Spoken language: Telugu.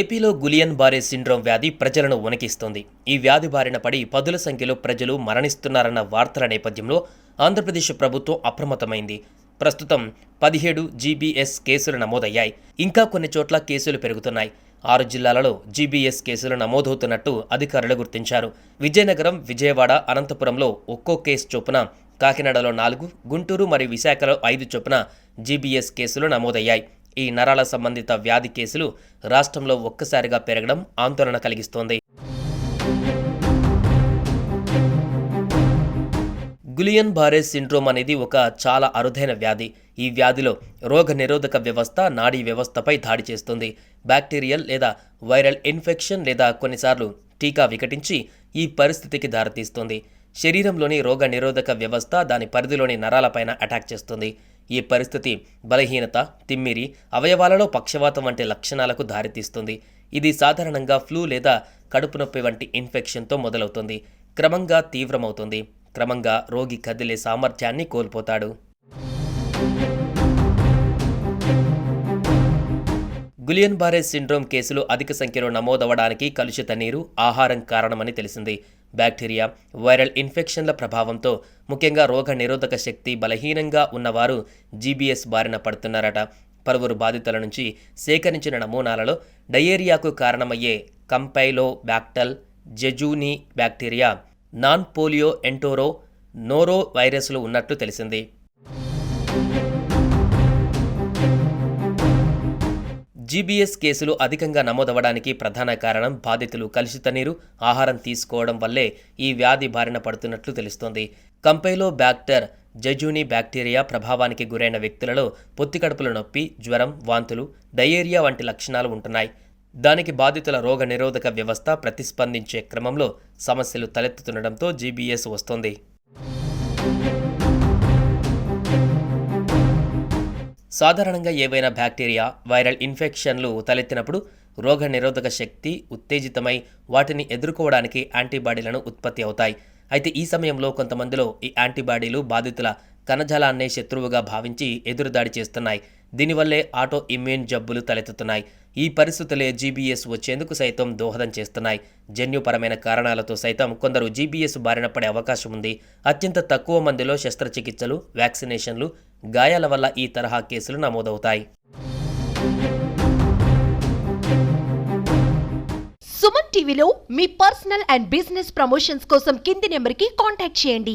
ఏపీలో గులియన్ బారే సిండ్రోమ్ వ్యాధి ప్రజలను వణికిస్తోంది. ఈ వ్యాధి బారిన పడి పదుల సంఖ్యలో ప్రజలు మరణిస్తున్నారన్న వార్తల నేపథ్యంలో ఆంధ్రప్రదేశ్ ప్రభుత్వం అప్రమత్తమైంది. ప్రస్తుతం పదిహేడు జీబీఎస్ కేసులు నమోదయ్యాయి. ఇంకా కొన్ని చోట్ల కేసులు పెరుగుతున్నాయి. ఆరు జిల్లాలలో జీబీఎస్ కేసులు నమోదవుతున్నట్టు అధికారులు గుర్తించారు. విజయనగరం విజయవాడ అనంతపురంలో ఒక్కో కేసు చొప్పున కాకినాడలో నాలుగు గుంటూరు మరియు విశాఖలో ఐదు చొప్పున జీబీఎస్ కేసులు నమోదయ్యాయి. ఈ నరాల సంబంధిత వ్యాధి కేసులు రాష్ట్రంలో ఒక్కసారిగా పెరగడం ఆందోళన కలిగిస్తోంది. గులియన్ బారే సిండ్రోమ్ అనేది ఒక చాలా అరుదైన వ్యాధి. ఈ వ్యాధిలో రోగ నిరోధక వ్యవస్థ నాడీ వ్యవస్థపై దాడి చేస్తుంది. బ్యాక్టీరియల్ లేదా వైరల్ ఇన్ఫెక్షన్ లేదా కొన్నిసార్లు టీకా వికటించి ఈ పరిస్థితికి దారితీస్తుంది. శరీరంలోని రోగ నిరోధక వ్యవస్థ దాని పరిధిలోని నరాలపైన అటాక్ చేస్తుంది. ఈ పరిస్థితి బలహీనత తిమ్మిరి అవయవాలలో పక్షవాతం వంటి లక్షణాలకు దారితీస్తుంది. ఇది సాధారణంగా ఫ్లూ లేదా కడుపు నొప్పి వంటి ఇన్ఫెక్షన్తో మొదలవుతుంది. క్రమంగా తీవ్రమవుతుంది. క్రమంగా రోగి కదిలే సామర్థ్యాన్ని కోల్పోతాడు. గులియన్ బారే సిండ్రోమ్ కేసులు అధిక సంఖ్యలో నమోదవడానికి కలుషిత నీరు ఆహారం కారణమని తెలిసింది. బ్యాక్టీరియా వైరల్ ఇన్ఫెక్షన్ల ప్రభావంతో ముఖ్యంగా రోగ నిరోధక శక్తి బలహీనంగా ఉన్నవారు జీబీఎస్ బారిన పడుతున్నారట. పలువురు బాధితుల నుంచి సేకరించిన నమూనాలలో డయేరియాకు కారణమయ్యే కంపైలో బ్యాక్టల్ జెజూని bacteria non polio entero noro వైరస్లు ఉన్నట్లు తెలిసింది. జీబీఎస్ కేసులు అధికంగా నమోదవడానికి ప్రధాన కారణం బాధితులు కలుషిత నీరు ఆహారం తీసుకోవడం వల్లే ఈ వ్యాధి బారిన పడుతున్నట్లు తెలుస్తోంది. కంపైలో బ్యాక్టర్ జజూని బ్యాక్టీరియా ప్రభావానికి గురైన వ్యక్తులలో పొత్తికడుపుల నొప్పి జ్వరం వాంతులు డయేరియా వంటి లక్షణాలు ఉంటున్నాయి. దానికి బాధితుల రోగ నిరోధక వ్యవస్థ ప్రతిస్పందించే క్రమంలో సమస్యలు తలెత్తుతుండటంతో జీబీఎస్ వస్తోంది. సాధారణంగా ఏవైనా బ్యాక్టీరియా వైరల్ ఇన్ఫెక్షన్లు తలెత్తినప్పుడు రోగ నిరోధక శక్తి ఉత్తేజితమై వాటిని ఎదుర్కోవడానికి యాంటీబాడీలను ఉత్పత్తి అవుతాయి. అయితే ఈ సమయంలో కొంతమందిలో ఈ యాంటీబాడీలు బాధితుల కణజాలాన్నే శత్రువుగా భావించి ఎదురుదాడి చేస్తున్నాయి. దీనివల్లే ఆటో ఇమ్యూన్ జబ్బులు తలెత్తుతున్నాయి. ఈ పరిస్థితులే జీబీఎస్ వచ్చేందుకు సైతం దోహదం చేస్తున్నాయి. జన్యుపరమైన కారణాలతో సైతం కొందరు జీబీఎస్ బారిన పడే అవకాశం ఉంది. అత్యంత తక్కువ మందిలో శస్త్రచికిత్సలు వ్యాక్సినేషన్లు గాయాల వల్ల ఈ తరహా కేసులు నమోదవుతాయి. సుమన్ టీవీలో మీ పర్సనల్ అండ్ బిజినెస్ ప్రమోషన్స్ కోసం కింది నెంబర్కి కాంటాక్ట్ చేయండి.